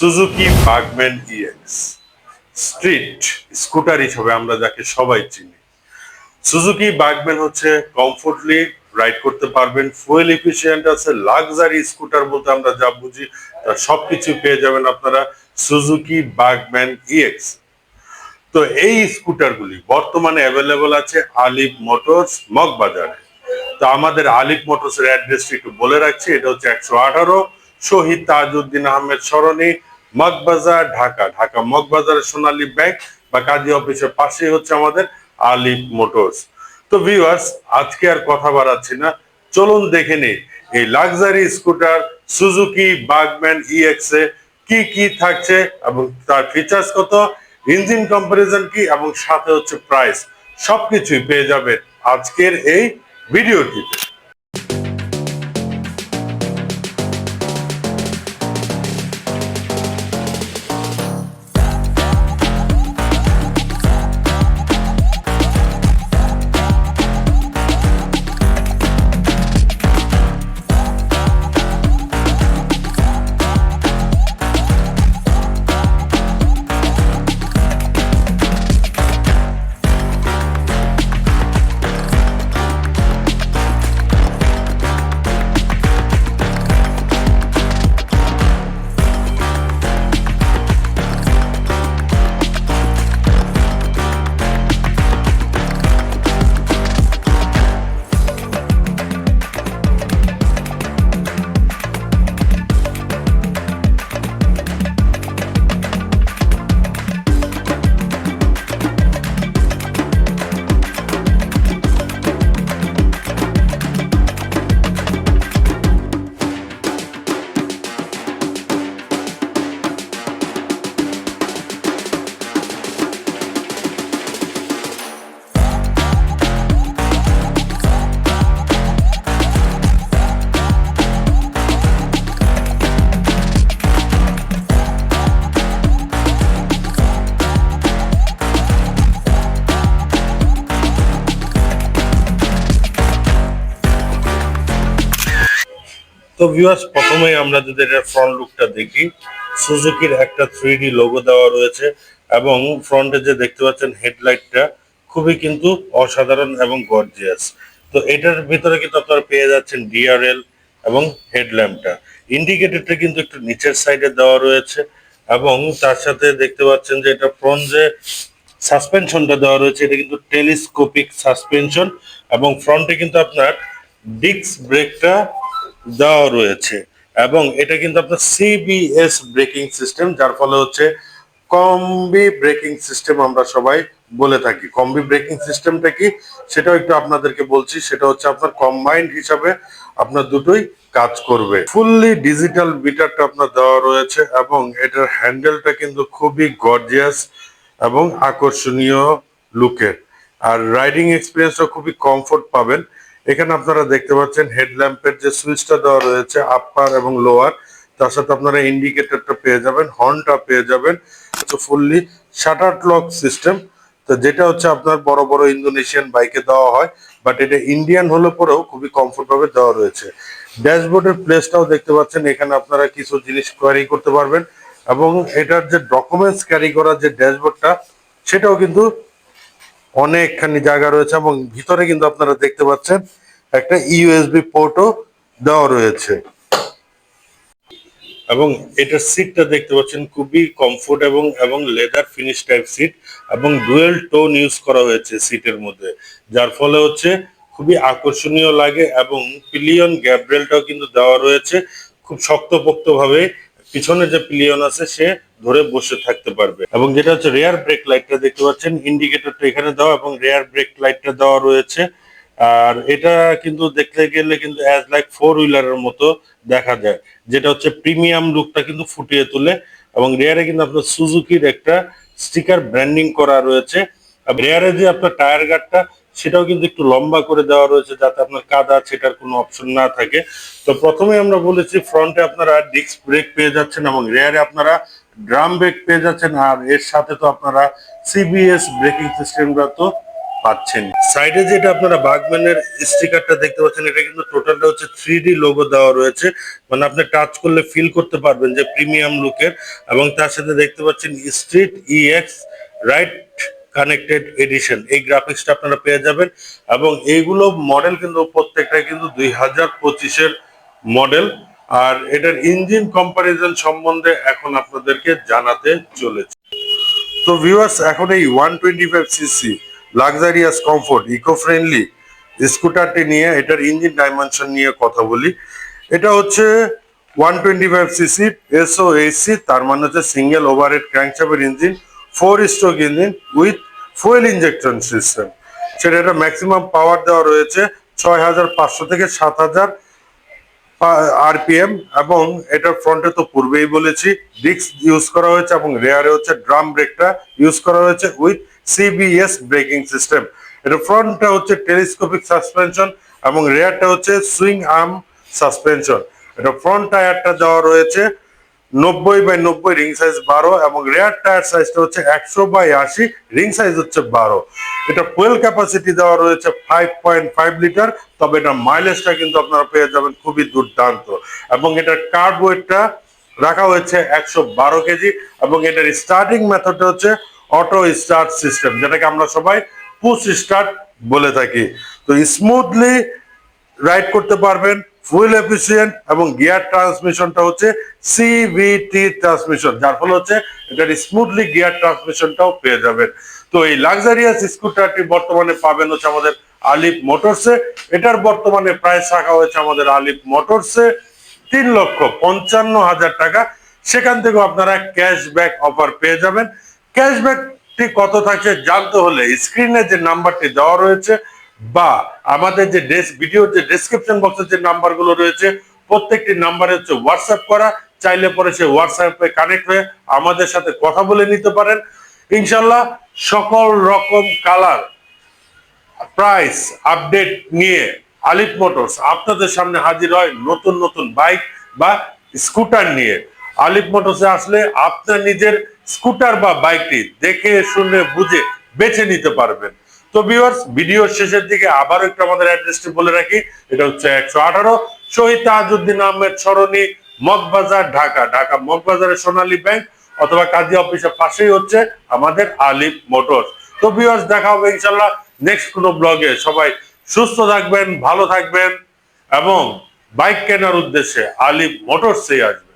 Suzuki Burgman EX street scooter হিসেবে আমরা যাকে সবাই চিনি। সুজুকি বাগম্যান হচ্ছে কমফোর্টলি রাইড করতে পারবেন ফুয়েল এফিসিয়েন্ট আছে লাক্সারি স্কুটার বলতে আমরা যা বুঝি তার সবকিছু পেয়ে যাবেন আপনারা সুজুকি বাগম্যান ইএক্স তো এই স্কুটারগুলি বর্তমানে অ্যাভেলেবল আছে আলিফ মোটরস মগবাজারে। তো আমাদের আলিফ মোটরসের অ্যাড্রেসটি একটু বলে রাখছি, এটা হচ্ছে একশো আঠারো শহীদ তাজউদ্দিন আহমেদ সরণি মগবাজার, ঢাকা। ঢাকা মগবাজারের সোনালী ব্যাংক বা কাজী অফিসের পাশেই হচ্ছে আমাদের আলিফ মোটরস। তো ভিউয়ার্স আজকে আর কথা বাড়াচ্ছি না। চলুন দেখে নিই, এই luxury scooter Suzuki, Burgman EX এ কি কি থাকছে এবং তার ফিচার্স কত ইঞ্জিন কম্পারিজন কি এবং সাথে হচ্ছে প্রাইস সবকিছুই পেয়ে যাবে আজকের এই ভিডিওটিতে তো ভিউয়ার্স প্রথমেই আমরা যদি এটার ফ্রন্ট লুকটা দেখি সুজুকির একটা থ্রি লোগো দেওয়া রয়েছে এবং ফ্রন্টে যে দেখতে পাচ্ছেন হেডলাইটটা খুবই কিন্তু অসাধারণ এবং গর্জিয়াস তো এটার ভিতরে কিন্তু আপনারা পেয়ে যাচ্ছেন ডিআরএল এবং হেডল্যাম্পটা ইন্ডিকেটরটা কিন্তু একটু নিচের সাইডে দেওয়া রয়েছে এবং তার সাথে দেখতে পাচ্ছেন যে এটা ফ্রন্ট যে সাসপেনশনটা দেওয়া রয়েছে। এটা কিন্তু টেলিস্কোপিক সাসপেনশন এবং ফ্রন্টে কিন্তু আপনার ডিস্ক ব্রেকটা দেওয়া রয়েছে। এবং এটা কিন্তু আপনার সিবিএস ব্রেকিং সিস্টেম, যার ফলে হচ্ছে কম্বি ব্রেকিং সিস্টেম আমরা সবাই বলে থাকি। কম্বি ব্রেকিং সিস্টেমটা কি? সেটাও একটু আপনাদেরকে বলছি। সেটা হচ্ছে আপনার কম্বাইন্ড হিসাবে আপনার দুটোই কাজ করবে। ফুললি ডিজিটাল মিটারটা আপনার দেওয়া রয়েছে এবং এটার হ্যান্ডেলটা কিন্তু খুবই গর্জিয়াস এবং আকর্ষণীয় লুকের আর রাইডিং এক্সপিরিয়েন্সটা খুবই কমফোর্ট পাবেন। এখানে আপনারা দেখতে পাচ্ছেন হেডল্যাম্পের যে সুইচটা দেওয়া রয়েছে আপার এবং লোয়ার তার সাথে আপনারা ইন্ডিকেটরটা পেয়ে যাবেন হর্নটা পেয়ে যাবেন ফুললি শাটার লক সিস্টেম তো যেটা হচ্ছে আপনার বড় বড় ইন্দোনেশিয়ান বাইকে দেওয়া হয় বাট এটা ইন্ডিয়ান হলে পরেও খুবই কমফোর্ট ভাবে দেওয়া রয়েছে। ড্যাশবোর্ডের প্লেসটাও দেখতে পাচ্ছেন, এখানে আপনারা কিছু জিনিস ক্যারি করতে পারবেন, এবং এটার যে ডকুমেন্টস ক্যারি করার যে ড্যাশবোর্ডটা, সেটাও কিন্তু অনেকখানি জায়গা রয়েছে এবং ভিতরে কিন্তু আপনারা দেখতে পাচ্ছেন একটা ইউএসবি পোর্টও দেওয়া রয়েছে। এবং এটার সিটটা দেখতে পাচ্ছেন, খুবই কমফোর্ট এবং এবং লেদার ফিনিশ টাইপ সিট এবং ডুয়েল টোন ইউজ করা হয়েছে সিটের মধ্যে, যার ফলে হচ্ছে খুবই আকর্ষণীয় লাগে এবং পিলিয়ন গ্যাব্রেলটাও কিন্তু দেওয়া রয়েছে। খুব শক্তপোক্তভাবে পিছনে যে পিলিয়ন আছে সে ধরে বসে থাকতে পারবে। এবং যেটা হচ্ছে রেয়ার ব্রেক লাইটটা দেখতে পাচ্ছেন ইন্ডিকেটরটা এখানে দেওয়া এবং রেয়ার ব্রেক লাইটটা দেওয়া রয়েছে। আর এটা কিন্তু দেখতে গেলে কিন্তু অ্যাজ লাইক ফোর হুইলারের মতো দেখা যায়। যেটা হচ্ছে প্রিমিয়াম লুকটা কিন্তু ফুটিয়ে তোলে এবং রেয়ারে কিন্তু আপনার সুজুকির একটা স্টিকার ব্র্যান্ডিং করা রয়েছে। রেয়ারে যে আপনার টায়ার গার্ডটা সেটাও কিন্তু একটু লম্বা করে দেওয়া রয়েছে যাতে আপনার কাদা সেটার কোনো অপশন না থাকে। তো প্রথমে আমরা বলেছি ফ্রন্টে আপনারা ডিস্ক ব্রেক পেয়ে যাচ্ছেন এবং রেয়ারে আপনারা ড্রাম ব্রেক পেয়ে যাচ্ছেন, আর এর সাথে তো আপনারা সিবিএস ব্রেকিং সিস্টেমটা তো পাচ্ছেন। সাইডে যেটা আপনারা বাগম্যানের স্টিকারটা দেখতে পাচ্ছেন, এটা কিন্তু টোটালটা হচ্ছে থ্রি লোগো দেওয়া রয়েছে। মানে আপনি টাচ করলে ফিল করতে পারবেন যে প্রিমিয়াম লুকের এবং তার সাথে দেখতে পাচ্ছেন street EX ride connected edition এই গ্রাফিক্সটা আপনারা পেয়ে যাবেন। এবং এইগুলো মডেল কিন্তু প্রত্যেকটা কিন্তু দুই হাজার পঁচিশের মডেল আর এটার ইঞ্জিন কম্পারিজন সম্বন্ধে এখন আপনাদেরকে জানাতে চলেছে। তো ভিউয়ার্স এখন এই one twenty five CC luxurious comfort eco friendly স্কুটারটি নিয়ে, এটার ইঞ্জিন ডাইমেনশন নিয়ে কথা বলি। এটা হচ্ছে one twenty five CC SO AC তার মানে হচ্ছে single overhead ক্র্যাঙ্কচাপের engine four stroke engine with fuel injection system সেটা এটা ম্যাক্সিমাম পাওয়ার দেওয়া রয়েছে, ছয় হাজার পাঁচশো থেকে সাত হাজার আরপিএম এবং এটার ফ্রন্টে তো পূর্বেই বলেছি ডিস্ক ইউজ করা হয়েছে এবং রেয়ারে হচ্ছে ড্রাম ব্রেকটা ইউজ করা হয়েছে উইথ সিবিএস ব্রেকিং সিস্টেম এটা ফ্রন্টটা হচ্ছে টেলিস্কোপিক সাসপেনশন এবং রেয়ারটা হচ্ছে সুইং আর্ম সাসপেনশন এটা ফ্রন্ট টায়ারটা দেওয়া রয়েছে নব্বই বাই নব্বই রিং সাইজ বারো এবং রেয়ার টায়ার সাইজটা হচ্ছে একশো বাই আশি রিং সাইজ হচ্ছে বারো। এটা ফুয়েল ক্যাপাসিটি দেওয়া রয়েছে ফাইভ পয়েন্ট ফাইভ লিটার তবে এটা মাইলেজটা কিন্তু আপনারা পেয়ে যাবেন খুবই দুর্দান্ত। এবং এটার কার্ড ওয়েটটা রাখা হয়েছে একশো বারো কেজি এবং এটার স্টার্টিং মেথডটা হচ্ছে অটো স্টার্ট সিস্টেম যেটাকে আমরা সবাই পুশ স্টার্ট বলে থাকি। তো স্মুথলি রাইড করতে পারবেন ফুয়েল এফিসিয়েন্ট এবং গিয়ার ট্রান্সমিশনটা হচ্ছে সিভিটি ট্রান্সমিশন যার ফলে হচ্ছে এটার স্মুথলি গিয়ার ট্রান্সমিশনটাও পেয়ে যাবেন। তো এই লাক্সারিয়াস স্কুটারটি বর্তমানে পাবেন হচ্ছে আমাদের আলিফ মোটরসে এটার বর্তমানে প্রায় শাখা হয়েছে আমাদের আলিফ মোটরসে তিন লক্ষ পঞ্চান্ন হাজার টাকা। সেখান থেকেও আপনারা ক্যাশব্যাক অফার পেয়ে যাবেন। ক্যাশব্যাকটি কত থাকছে জানতে হলে স্ক্রিনে যে নাম্বারটি দেওয়া রয়েছে বা আমাদের যে ডেস্ক ভিডিওর যে ডেসক্রিপশন বক্সের যে নাম্বারগুলো রয়েছে, প্রত্যেকটি নাম্বারে হচ্ছে হোয়াটসঅ্যাপ করা। চাইলে পরে সে হোয়াটসঅ্যাপে কানেক্ট হয়ে আমাদের সাথে কথা বলে নিতে পারেন। ইনশাল্লাহ সকল রকম কালার প্রাইস আপডেট নিয়ে আলিফ মোটরস আপনাদের সামনে হাজির হয় নতুন নতুন বাইক বা স্কুটার নিয়ে। আলিফ মোটরসে আসলে আপনার নিজের স্কুটার বা বাইকটি দেখে, শুনে, বুঝে, বেছে নিতে পারবেন। তো ভিউয়ার্স ভিডিওর শেষের দিকে আবার একটু আমাদের অ্যাড্রেসটি বলে রাখি। এটা হচ্ছে একশো আঠারো, শহীদ তাজউদ্দিন আহমেদ সরণি, মগবাজার, ঢাকা। ঢাকা মগবাজারের সোনালী ব্যাংক অথবা কাজী অফিসের পাশেই হচ্ছে আমাদের আলিফ মোটরস তো ভিউয়ার্স দেখা হবে ইনশাল্লাহ নেক্সট কোনো ব্লগে সবাই সুস্থ থাকবেন, ভালো থাকবেন এবং বাইক কেনার উদ্দেশ্যে আলিফ মোটরসে আসবেন।